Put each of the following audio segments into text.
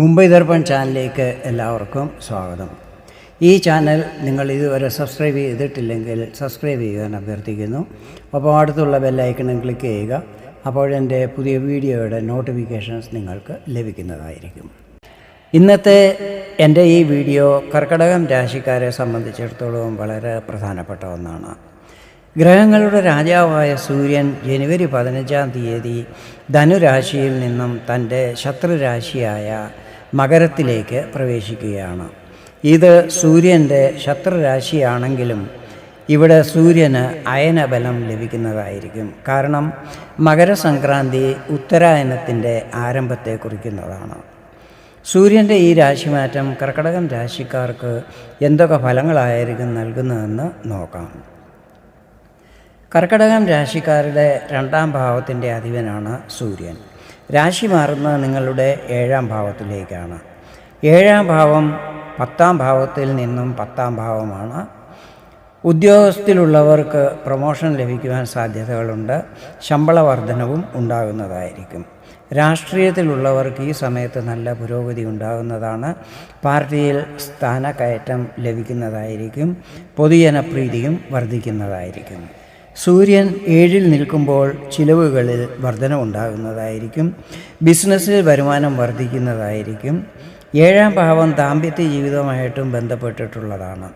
മുംബൈ ദർപ്പൺ ചാനലിലേക്ക് എല്ലാവർക്കും സ്വാഗതം. ഈ ചാനൽ നിങ്ങൾ ഇതുവരെ സബ്സ്ക്രൈബ് ചെയ്തിട്ടില്ലെങ്കിൽ സബ്സ്ക്രൈബ് ചെയ്യാൻ അഭ്യർത്ഥിക്കുന്നു. അപ്പോൾ അടുത്തുള്ള ബെല്ലൈക്കണും ക്ലിക്ക് ചെയ്യുക. അപ്പോഴെന്റെ പുതിയ വീഡിയോയുടെ നോട്ടിഫിക്കേഷൻസ് നിങ്ങൾക്ക് ലഭിക്കുന്നതായിരിക്കും. ഇന്നത്തെ എന്റെ ഈ വീഡിയോ കർക്കടകം രാശിക്കാരെ സംബന്ധിച്ചിടത്തോളം വളരെ പ്രധാനപ്പെട്ട ഒന്നാണ്. ഗ്രഹങ്ങളുടെ രാജാവായ സൂര്യൻ ജനുവരി പതിനഞ്ചാം തീയതി ധനുരാശിയിൽ നിന്നും തന്റെ ശത്രുരാശിയായ മകരത്തിലേക്ക് പ്രവേശിക്കുകയാണ്. ഇത് സൂര്യന്റെ ശത്രുരാശിയാണെങ്കിലും ഇവിടെ സൂര്യന് അയനബലം ലഭിക്കുന്നതായിരിക്കും. കാരണം മകരസംക്രാന്തി ഉത്തരായനത്തിന്റെ ആരംഭത്തെ കുറിക്കുന്നതാണ്. സൂര്യന്റെ ഈ രാശിമാറ്റം കർക്കടകം രാശിക്കാർക്ക് എന്തൊക്കെ ഫലങ്ങളായിരിക്കും നൽകുന്നതെന്ന് നോക്കാം. കർക്കടകം രാശിക്കാരുടെ രണ്ടാം ഭാവത്തിന്റെ അധിപനാണ് സൂര്യൻ. രാശി മാറുന്നത് നിങ്ങളുടെ ഏഴാം ഭാവത്തിലേക്കാണ്. ഏഴാം ഭാവം പത്താം ഭാവത്തിൽ നിന്നും പത്താം ഭാവമാണ്. ഉദ്യോഗസ്ഥത്തിലുള്ളവർക്ക് പ്രൊമോഷൻ ലഭിക്കുവാൻ സാധ്യതകളുണ്ട്. ശമ്പള വർധനവും ഉണ്ടാകുന്നതായിരിക്കും. രാഷ്ട്രീയത്തിലുള്ളവർക്ക് ഈ സമയത്ത് നല്ല പുരോഗതി ഉണ്ടാകുന്നതാണ്. പാർട്ടിയിൽ സ്ഥാനക്കയറ്റം ലഭിക്കുന്നതായിരിക്കും. പൊതുജനപ്രീതിയും വർദ്ധിക്കുന്നതായിരിക്കും. സൂര്യൻ ഏഴിൽ നിൽക്കുമ്പോൾ ചിലവുകളിൽ വർധന ഉണ്ടാകുന്നതായിരിക്കും ബിസിനസ്സിൽ വരുമാനം വർദ്ധിക്കുന്നതായിരിക്കും ഏഴാം ഭാവം ദാമ്പത്യ ജീവിതവുമായിട്ടും ബന്ധപ്പെട്ടിട്ടുള്ളതാണ്.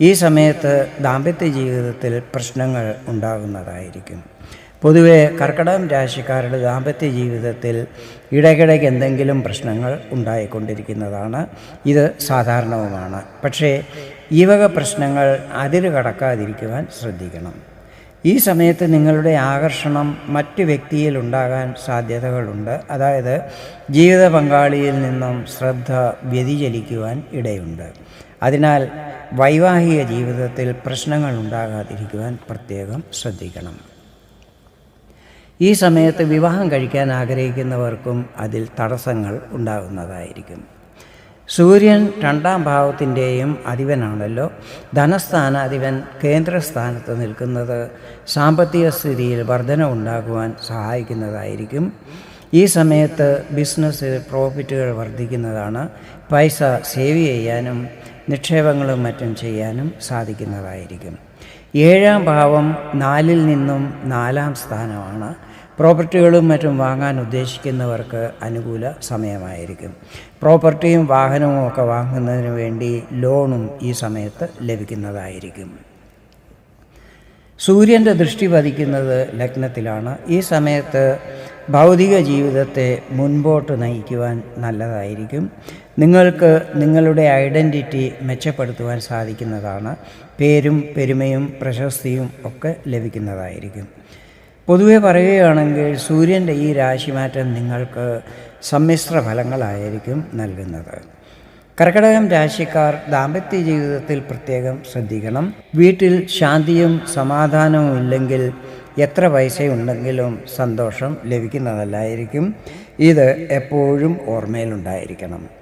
ഈ സമയത്ത് ദാമ്പത്യ ജീവിതത്തിൽ പ്രശ്നങ്ങൾ ഉണ്ടാകുന്നതായിരിക്കും. പൊതുവെ കർക്കടകം രാശിക്കാരുടെ ദാമ്പത്യ ജീവിതത്തിൽ ഇടയ്ക്കിടയ്ക്ക് എന്തെങ്കിലും പ്രശ്നങ്ങൾ ഉണ്ടായിക്കൊണ്ടിരിക്കുന്നതാണ്. ഇത് സാധാരണവുമാണ്. പക്ഷേ ഈ വക പ്രശ്നങ്ങൾ അതിര് കടക്കാതിരിക്കുവാൻ ശ്രദ്ധിക്കണം. ഈ സമയത്ത് നിങ്ങളുടെ ആകർഷണം മറ്റ് വ്യക്തിയിൽ ഉണ്ടാകാൻ സാധ്യതകളുണ്ട്. അതായത് ജീവിത പങ്കാളിയിൽ നിന്നും ശ്രദ്ധ വ്യതിചലിക്കുവാൻ ഇടയുണ്ട്. അതിനാൽ വൈവാഹിക ജീവിതത്തിൽ പ്രശ്നങ്ങൾ ഉണ്ടാകാതിരിക്കുവാൻ പ്രത്യേകം ശ്രദ്ധിക്കണം. ഈ സമയത്ത് വിവാഹം കഴിക്കാൻ ആഗ്രഹിക്കുന്നവർക്കും അതിൽ തടസ്സങ്ങൾ ഉണ്ടാകുന്നതായിരിക്കും. സൂര്യൻ രണ്ടാം ഭാവത്തിന്റെയും അധിപനാണല്ലോ. ധനസ്ഥാനാധിപൻ കേന്ദ്രസ്ഥാനത്ത് നിൽക്കുന്നത് സാമ്പത്തിക സ്ഥിതിയിൽ വർധന ഉണ്ടാകുവാൻ സഹായിക്കുന്നതായിരിക്കും. ഈ സമയത്ത് ബിസിനസ്സിൽ പ്രോഫിറ്റുകൾ വർദ്ധിക്കുന്നതാണ്. പൈസ സേവ് ചെയ്യാനും നിക്ഷേപങ്ങളും മറ്റും ചെയ്യാനും സാധിക്കുന്നതായിരിക്കും. ഏഴാം ഭാവം നാലിൽ നിന്നും നാലാം സ്ഥാനമാണ്. പ്രോപ്പർട്ടികളും മറ്റും വാങ്ങാൻ ഉദ്ദേശിക്കുന്നവർക്ക് അനുകൂല സമയമായിരിക്കും. പ്രോപ്പർട്ടിയും വാഹനവും ഒക്കെ വാങ്ങുന്നതിന് വേണ്ടി ലോണും ഈ സമയത്ത് ലഭിക്കുന്നതായിരിക്കും. സൂര്യന്റെ ദൃഷ്ടി പതിക്കുന്നത് ലഗ്നത്തിലാണ്. ഈ സമയത്ത് ഭൗതിക ജീവിതത്തെ മുൻപോട്ട് നയിക്കുവാൻ നല്ലതായിരിക്കും. നിങ്ങൾക്ക് നിങ്ങളുടെ ഐഡന്റിറ്റി മെച്ചപ്പെടുത്തുവാൻ സാധിക്കുന്നതാണ്. പേരും പെരുമയും പ്രശസ്തിയും ഒക്കെ ലഭിക്കുന്നതായിരിക്കും. പൊതുവെ പറയുകയാണെങ്കിൽ സൂര്യന്റെ ഈ രാശിമാറ്റം നിങ്ങൾക്ക് സമ്മിശ്ര ഫലങ്ങളായിരിക്കും നൽകുന്നത്. കർക്കടകം രാശിക്കാർ ദാമ്പത്യ ജീവിതത്തിൽ പ്രത്യേകം ശ്രദ്ധിക്കണം. വീട്ടിൽ ശാന്തിയും സമാധാനവും ഇല്ലെങ്കിൽ എത്ര പൈസയുണ്ടെങ്കിലും സന്തോഷം ലഭിക്കുന്നതല്ലായിരിക്കും. ഇത് എപ്പോഴും ഓർമ്മയിലുണ്ടായിരിക്കണം.